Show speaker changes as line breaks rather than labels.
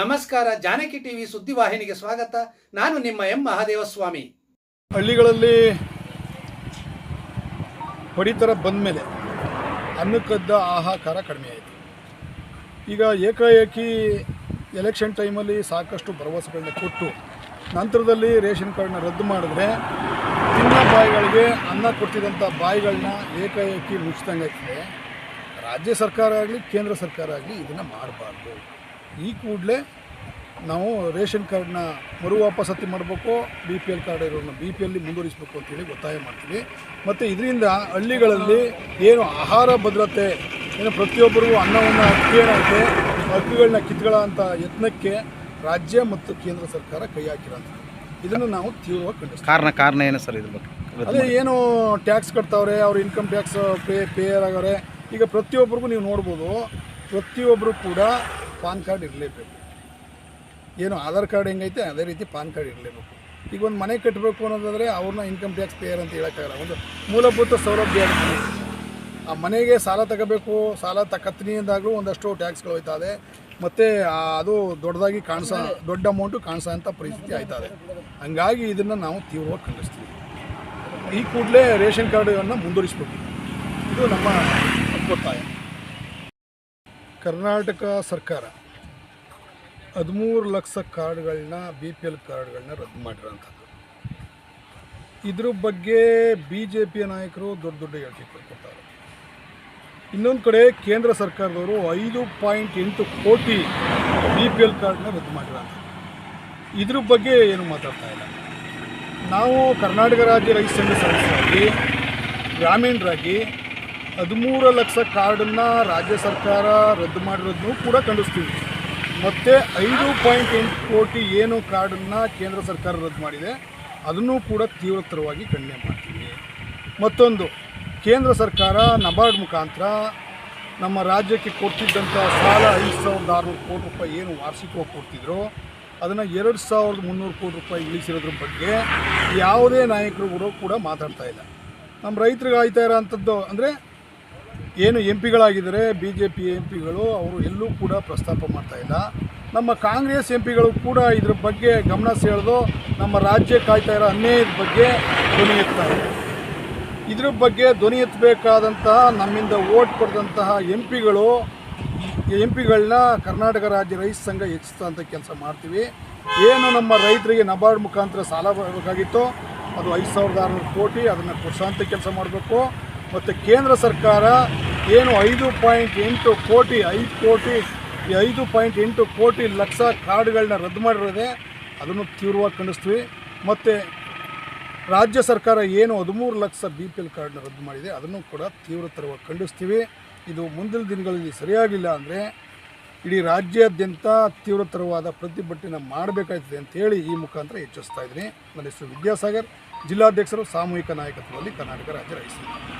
ನಮಸ್ಕಾರ, ಜಾನಕಿ ಟಿವಿ ಸುದ್ದಿವಾಹಿನಿಗೆ ಸ್ವಾಗತ. ನಾನು ನಿಮ್ಮ ಎಂ. ಮಹಾದೇವಸ್ವಾಮಿ.
ಹಳ್ಳಿಗಳಲ್ಲಿ ಪಡಿತರ ಬಂದ ಮೇಲೆ ಅನ್ನಕ್ಕದ್ದ ಆಹಾಕಾರ ಕಡಿಮೆ ಆಯಿತು. ಈಗ ಏಕಾಏಕಿ ಎಲೆಕ್ಷನ್ ಟೈಮಲ್ಲಿ ಸಾಕಷ್ಟು ಭರವಸೆಗಳನ್ನ ಕೊಟ್ಟು ನಂತರದಲ್ಲಿ ರೇಷನ್ ಕಾರ್ಡ್ನ ರದ್ದು ಮಾಡಿದ್ರೆ ತಿನ್ನ ಬಾಯಿಗಳಿಗೆ ಅನ್ನ ಕೊಟ್ಟಿದ್ದಂಥ ಬಾಯಿಗಳನ್ನ ಏಕಾಏಕಿ ಮುಚ್ಚಿದಂಗೆ ರಾಜ್ಯ ಸರ್ಕಾರ ಆಗಲಿ, ಕೇಂದ್ರ ಸರ್ಕಾರ ಆಗಲಿ ಇದನ್ನು ಮಾಡಬಾರ್ದು. ಈ ಕೂಡಲೇ ನಾವು ರೇಷನ್ ಕಾರ್ಡ್ನ ಮರು ವಾಪಸತಿ ಮಾಡಬೇಕು ಬಿ ಪಿ ಎಲ್ ಕಾರ್ಡ್ ಇರೋರನ್ನ ಬಿ ಪಿ ಎಲ್ಲಿ ಮುಂದುವರಿಸಬೇಕು ಅಂತೇಳಿ ಒತ್ತಾಯ ಮಾಡ್ತೀವಿ. ಮತ್ತು ಇದರಿಂದ ಹಳ್ಳಿಗಳಲ್ಲಿ ಏನು ಆಹಾರ ಭದ್ರತೆ ಏನು ಪ್ರತಿಯೊಬ್ಬರಿಗೂ ಅನ್ನವನ್ನು ಅಕ್ಕಿಯಂತೆ ಅಕ್ಕಿಗಳನ್ನ ಕಿತ್ಕೊಳ್ಳೋ ಅಂಥ ಯತ್ನಕ್ಕೆ ರಾಜ್ಯ ಮತ್ತು ಕೇಂದ್ರ ಸರ್ಕಾರ ಕೈ ಹಾಕಿರೋದು ಇದನ್ನು ನಾವು ತೀವ್ರವಾಗಿ ಖಂಡಿಸ್ತೀವಿ.
ಕಾರಣ ಕಾರಣ ಏನು ಸರ್ ಇದ್ರ ಬಗ್ಗೆ?
ಅದೇ ಏನು ಟ್ಯಾಕ್ಸ್ ಕಟ್ತಾವ್ರೆ ಅವ್ರ ಇನ್ಕಮ್ ಟ್ಯಾಕ್ಸ್ ಪೇ ಪೇಯರ್ ಆಗವ್ರೆ ಈಗ ಪ್ರತಿಯೊಬ್ಬರಿಗೂ ನೀವು ನೋಡ್ಬೋದು ಪ್ರತಿಯೊಬ್ಬರು ಕೂಡ ಪಾನ್ ಕಾರ್ಡ್ ಇರಲೇಬೇಕು. ಏನು ಆಧಾರ್ ಕಾರ್ಡ್ ಹೆಂಗೈತೆ, ಅದೇ ರೀತಿ ಪಾನ್ ಕಾರ್ಡ್ ಇರಲೇಬೇಕು. ಈಗ ಒಂದು ಮನೆ ಕಟ್ಟಬೇಕು ಅನ್ನೋದಾದರೆ ಅವ್ರನ್ನ ಇನ್ಕಮ್ ಟ್ಯಾಕ್ಸ್ ಪೇಯರ್ ಅಂತ ಹೇಳೋಕ್ಕಾಗಲ್ಲ. ಒಂದು ಮೂಲಭೂತ ಸೌಲಭ್ಯ ಆ ಮನೆಗೆ ಸಾಲ ತಗೋಬೇಕು, ಸಾಲ ತಕ್ಕತ್ತೀನಿ ಅಂದಾಗಲೂ ಒಂದಷ್ಟು ಟ್ಯಾಕ್ಸ್ಗಳು ಹೋಯ್ತಾ ಇದೆ ಮತ್ತು ಅದು ದೊಡ್ಡದಾಗಿ ಕಾಣಿಸೋ, ದೊಡ್ಡ ಅಮೌಂಟು ಕಾಣಿಸೋ ಅಂಥ ಪರಿಸ್ಥಿತಿ ಆಯ್ತದೆ ಹಂಗಾಗಿ ಇದನ್ನು ನಾವು ತೀವ್ರವಾಗಿ ಖಂಡಿಸ್ತೀವಿ. ಈ ಕೂಡಲೇ ರೇಷನ್ ಕಾರ್ಡನ್ನು ಮುಂದುವರಿಸ್ಬೇಕು. ಇದು ನಮ್ಮ ಒತ್ತಾಯ ಕರ್ನಾಟಕ ಸರ್ಕಾರ. ಹದಿಮೂರು ಲಕ್ಷ ಕಾರ್ಡ್ಗಳನ್ನ ಬಿ ಪಿ ಎಲ್ ಕಾರ್ಡ್ಗಳನ್ನ ರದ್ದು ಮಾಡಿರೋಂಥದ್ದು. ಇದ್ರ ಬಗ್ಗೆ ಬಿ ಜೆ ಪಿಯ ನಾಯಕರು ದೊಡ್ಡ ದೊಡ್ಡ ಹೇಳಿಕೆ ಕೊಡ್ತಾರೆ ಇನ್ನೊಂದು ಕಡೆ ಕೇಂದ್ರ ಸರ್ಕಾರದವರು ಐದು ಪಾಯಿಂಟ್ ಎಂಟು ಕೋಟಿ ಬಿ ಪಿ ಎಲ್ ಕಾರ್ಡ್ನ ರದ್ದು ಮಾಡಿರೋಂಥದ್ದು. ಇದ್ರ ಬಗ್ಗೆ ಏನು ಮಾತಾಡ್ತಾ ಇಲ್ಲ. ನಾವು ಕರ್ನಾಟಕ ರಾಜ್ಯ ರೈತ ಸಂಘ ಸದಸ್ಯರಾಗಿ, ಗ್ರಾಮೀಣರಾಗಿ ಹದಿಮೂರು ಲಕ್ಷ ಕಾರ್ಡನ್ನು ರಾಜ್ಯ ಸರ್ಕಾರ ರದ್ದು ಮಾಡಿರೋದನ್ನು ಕೂಡ ಖಂಡಿಸ್ತೀವಿ. ಮತ್ತು ಐದು ಪಾಯಿಂಟ್ ಎಂಟು ಕೋಟಿ ಏನು ಕಾರ್ಡನ್ನು ಕೇಂದ್ರ ಸರ್ಕಾರ ರದ್ದು ಮಾಡಿದೆ, ಅದನ್ನು ಕೂಡ ತೀವ್ರತರವಾಗಿ ಖಂಡನೆ ಮಾಡ್ತೀವಿ. ಮತ್ತೊಂದು, ಕೇಂದ್ರ ಸರ್ಕಾರ ನಬಾರ್ಡ್ ಮುಖಾಂತರ ನಮ್ಮ ರಾಜ್ಯಕ್ಕೆ ಕೊಡ್ತಿದ್ದಂಥ ಸಾಲ ಐದು ಸಾವಿರದ ಆರುನೂರು ಕೋಟಿ ರೂಪಾಯಿ ಏನು ವಾರ್ಷಿಕವಾಗಿ ಕೊಡ್ತಿದ್ರು, ಅದನ್ನು ಎರಡು ಸಾವಿರದ ಮುನ್ನೂರು ಕೋಟಿ ರೂಪಾಯಿ ಇಳಿಸಿರೋದ್ರ ಬಗ್ಗೆ ಯಾವುದೇ ನಾಯಕರುಗಳು ಕೂಡ ಮಾತಾಡ್ತಾ ಇಲ್ಲ. ನಮ್ಮ ರೈತರಿಗೆ ಆಯ್ತಾ ಇರೋಂಥದ್ದು ಅಂದರೆ ಏನು ಎಂ ಪಿಗಳಾಗಿದ್ದರೆ ಬಿ ಜೆ ಪಿ ಎಂ ಪಿಗಳು ಅವರು ಎಲ್ಲೂ ಕೂಡ ಪ್ರಸ್ತಾಪ ಮಾಡ್ತಾ ಇಲ್ಲ. ನಮ್ಮ ಕಾಂಗ್ರೆಸ್ ಎಂ ಪಿಗಳು ಕೂಡ ಇದ್ರ ಬಗ್ಗೆ ಗಮನ ಸೆಳೆದು ನಮ್ಮ ರಾಜ್ಯ ಕಾಯ್ತಾ ಇರೋ ಅನ್ಯಾಯದ ಬಗ್ಗೆ ಧ್ವನಿ ಎತ್ತಾ ಇದೆ. ಇದ್ರ ಬಗ್ಗೆ ಧ್ವನಿ ಎತ್ತಬೇಕಾದಂತಹ, ನಮ್ಮಿಂದ ಓಟ್ ಪಡೆದಂತಹ ಎಂ ಪಿಗಳು ಎಂ ಪಿಗಳನ್ನ ಕರ್ನಾಟಕ ರಾಜ್ಯ ರೈತ ಸಂಘ ಹೆಚ್ಚಿಸ್ತಂಥ ಕೆಲಸ ಮಾಡ್ತೀವಿ. ಏನು ನಮ್ಮ ರೈತರಿಗೆ ನಬಾರ್ಡ್ ಮುಖಾಂತರ ಸಾಲ ಬರಬೇಕಾಗಿತ್ತು ಅದು ಐದು ಸಾವಿರದ ಆರುನೂರು ಕೋಟಿ, ಅದನ್ನು ಕೊಡಿಸೋಂಥ ಕೆಲಸ ಮಾಡಬೇಕು. ಮತ್ತು ಕೇಂದ್ರ ಸರ್ಕಾರ ಏನು ಐದು ಪಾಯಿಂಟ್ ಎಂಟು ಕೋಟಿ, ಐದು ಕೋಟಿ ಐದು ಪಾಯಿಂಟ್ ಎಂಟು ಕೋಟಿ ಲಕ್ಷ ಕಾರ್ಡ್ಗಳನ್ನ ರದ್ದು ಮಾಡಿರೋದೆ, ಅದನ್ನು ತೀವ್ರವಾಗಿ ಖಂಡಿಸ್ತೀವಿ. ಮತ್ತು ರಾಜ್ಯ ಸರ್ಕಾರ ಏನು ಹದಿಮೂರು ಲಕ್ಷ ಬಿ ಪಿ ಎಲ್ ಕಾರ್ಡ್ನ ರದ್ದು ಮಾಡಿದೆ, ಅದನ್ನು ಕೂಡ ತೀವ್ರತರವಾಗಿ ಖಂಡಿಸ್ತೀವಿ. ಇದು ಮುಂದಿನ ದಿನಗಳಲ್ಲಿ ಸರಿಯಾಗಿಲ್ಲ ಅಂದರೆ ಇಡೀ ರಾಜ್ಯಾದ್ಯಂತ ತೀವ್ರತರವಾದ ಪ್ರತಿಭಟನೆ ಮಾಡಬೇಕಾಗ್ತದೆ ಅಂತೇಳಿ ಈ ಮುಖಾಂತರ ಎಚ್ಚರಿಸ್ತಾ ಇದ್ದೀನಿ. ನನ್ನ ಹೆಸರು ವಿದ್ಯಾಸಾಗರ್, ಜಿಲ್ಲಾಧ್ಯಕ್ಷರು, ಸಾಮೂಹಿಕ ನಾಯಕತ್ವದಲ್ಲಿ ಕರ್ನಾಟಕ ರಾಜ್ಯ ಸಂಘ